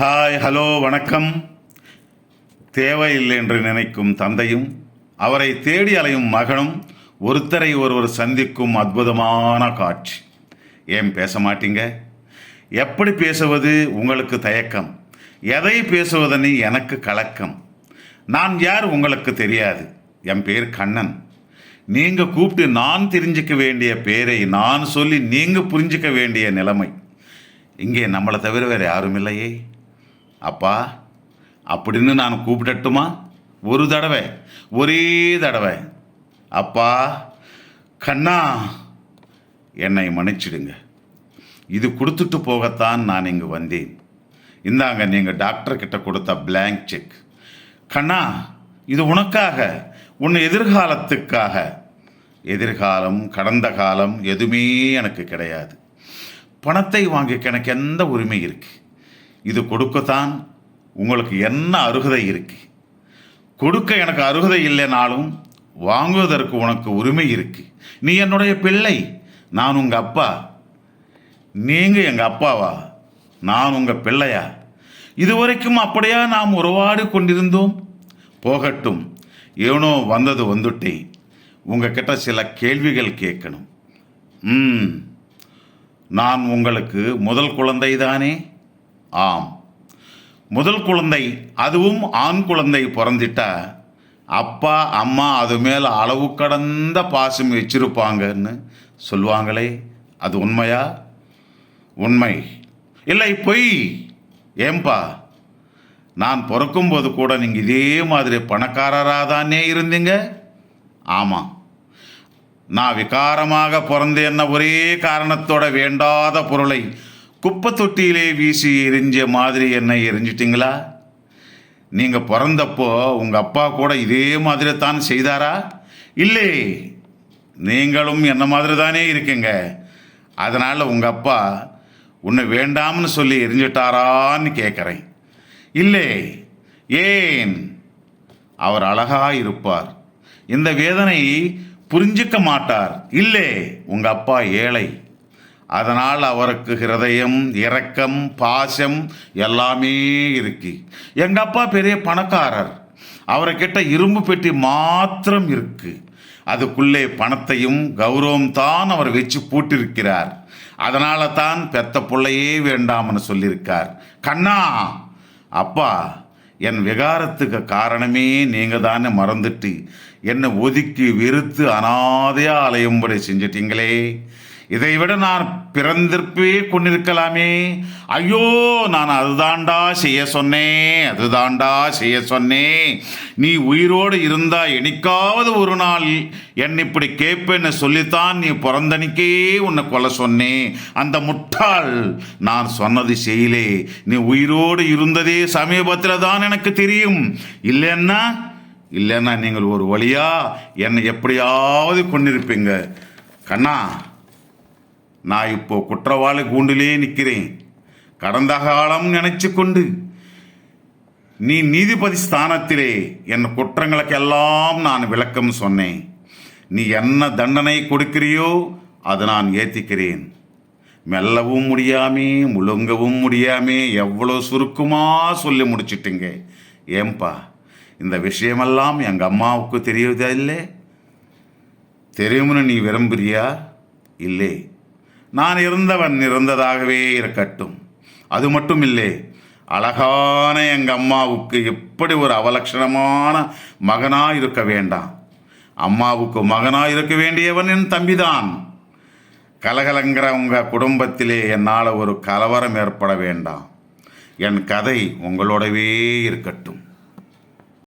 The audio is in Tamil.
ஹாய் ஹலோ வணக்கம். தேவையில்லை என்று நினைக்கும் தந்தையும் அவரை தேடி அலையும் மகனும் ஒருத்தரை ஒருவர் சந்திக்கும் அற்புதமான காட்சி. ஏன் பேச மாட்டீங்க? எப்படி பேசுவது உங்களுக்கு தயக்கம்? எதை பேசுவதனி எனக்கு கலக்கம்? நான் யார் உங்களுக்கு தெரியாது? என் பேர் கண்ணன். நீங்கள் கூப்பிட்டு நான் தெரிஞ்சுக்க வேண்டிய பேரை நான் சொல்லி நீங்கள் புரிஞ்சுக்க வேண்டிய நிலைமை. இங்கே நம்மளை தவிர வேறு யாரும் இல்லையே. அப்பா அப்படின்னு நான் கூப்பிடட்டுமா? ஒரு தடவை ஒரே தடவை. அப்பா கண்ணா என்னை மன்னிச்சிடுங்க. இது கொடுத்துட்டு போகத்தான் நான் இங்கு வந்தேன். இந்தாங்க நீங்கள் டாக்டர்கிட்ட கொடுத்த பிளாங்க் செக் கண்ணா இது உனக்காக உன் எதிர்காலத்துக்காக. எதிர்காலம் கடந்த காலம் எதுவுமே எனக்கு கிடையாது. பணத்தை வாங்கிக்க எனக்கு எந்த உரிமை இருக்குது இது கொடுக்கத்தான் உங்களுக்கு என்ன அருகதை இருக்கு? கொடுக்க எனக்கு அருகதை இல்லைனாலும் வாங்குவதற்கு உனக்கு உரிமை இருக்கு. நீ என்னுடைய பிள்ளை நான் உங்கள் அப்பா. நீங்க எங்க அப்பாவா? நான் உங்க பிள்ளையா? இதுவரைக்கும் அப்படியா நாம் உறவாடி கொண்டிருந்தோம்? போகட்டும் ஏனோ வந்தது வந்துட்டேன் உங்ககிட்ட சில கேள்விகள் கேட்கணும். ம் நான் உங்களுக்கு முதல் குழந்தை தானே ஆம். முதல் குழந்தை அதுவும் ஆண் குழந்தை பிறந்துட்டா அப்பா அம்மா அது மேலே அளவு கடந்த பாசம் வச்சிருப்பாங்கன்னு சொல்லுவாங்களே அது உண்மையா? உண்மை. இல்லை பொய். ஏம்பா நான் பிறக்கும்போது கூட நீங்கள் இதே மாதிரி பணக்காரராக தானே இருந்தீங்க? ஆமாம் நான் விகாரமாக பிறந்தேன்ன ஒரே காரணத்தோட வேண்டாத பொருளை குப்பை தொட்டியிலே வீசி எரிஞ்ச மாதிரி என்னை எரிஞ்சிட்டிங்களா? நீங்கள் பிறந்தப்போ உங்கள் அப்பா கூட இதே மாதிரி தான் செய்தாரா? இல்லை நீங்களும் என்ன மாதிரி தானே இருக்கீங்க? அதனால் உங்கள் அப்பா உன்னை வேண்டாம்னு சொல்லி எரிஞ்சிட்டாரான்னு கேட்குறேன் இல்லை ஏன்? அவர் அழகாக இருப்பார். இந்த வேதனை புரிஞ்சிக்க மாட்டார். இல்லை உங்கள் அப்பா ஏழை. அதனால் அவருக்கு ஹிருதயம் இரக்கம் பாசம் எல்லாமே இருக்கு. எங்கள் அப்பா பெரிய பணக்காரர்? அவர்கிட்ட இரும்பு பெட்டி மாத்திரம் இருக்கு. அதுக்குள்ளே பணத்தையும் கௌரவம் தான் அவர் வச்சு பூட்டிருக்கிறார். அதனால தான் பெத்த பிள்ளையே வேண்டாம்னு சொல்லியிருக்கார். கண்ணா! அப்பா என் விகாரத்துக்கு காரணமே நீங்கள் தானே மறந்துட்டு என்னை ஒதுக்கி வெறுத்து அனாதையா அலையும்படி செஞ்சிட்டீங்களே? இதை விட நான் பிறந்திருப்பே கொண்டிருக்கலாமே. ஐயோ நான் அதுதாண்டா செய்ய சொன்னேன் அதுதாண்டா செய்ய சொன்னேன் நீ உயிரோடு இருந்தா எனக்காவது ஒரு நாள் என்னை இப்படி கேட்பேன்னு சொல்லித்தான் நீ பிறந்தனிக்கே உன்னை கொலை சொன்னேன் அந்த முட்டாள் நான் சொன்னது செய்யலே. நீ உயிரோடு இருந்ததே சமீபத்தில் தான் எனக்கு தெரியும். இல்லைன்னா இல்லைன்னா நீங்கள் ஒரு வழியா என்னை எப்படியாவது கொண்டிருப்பீங்க கண்ணா நான் இப்போ குற்றவாளி கூண்டிலே நிற்கிறேன். கடந்த காலம் நினைச்சு கொண்டு நீ நீதிபதி ஸ்தானத்திலே என் குற்றங்களுக்கெல்லாம் நான் விளக்கம் சொன்னேன். நீ என்ன தண்டனை கொடுக்கிறியோ அதை நான் ஏத்திக்கிறேன். மெல்லவும் முடியாமே முழுங்கவும் முடியாமே எவ்வளோ சுருக்குமா சொல்லி முடிச்சிட்டிங்க. ஏம்பா இந்த விஷயமெல்லாம் எங்கள் அம்மாவுக்கு தெரியுதா இல்லை? தெரியும்னு நீ விரும்புறியா? இல்லை. நான் இருந்தவன் இருந்ததாகவே இருக்கட்டும். அது மட்டும் இல்லை அழகான எங்கள் அம்மாவுக்கு எப்படி ஒரு அவலட்சணமான மகனாக இருக்க வேண்டாம். அம்மாவுக்கு மகனாக இருக்க வேண்டியவன் என் தம்பிதான். கலகலங்கிற உங்கள் குடும்பத்திலே என்னால் ஒரு கலவரம் ஏற்பட வேண்டாம். என் கதை உங்களோடவே இருக்கட்டும்.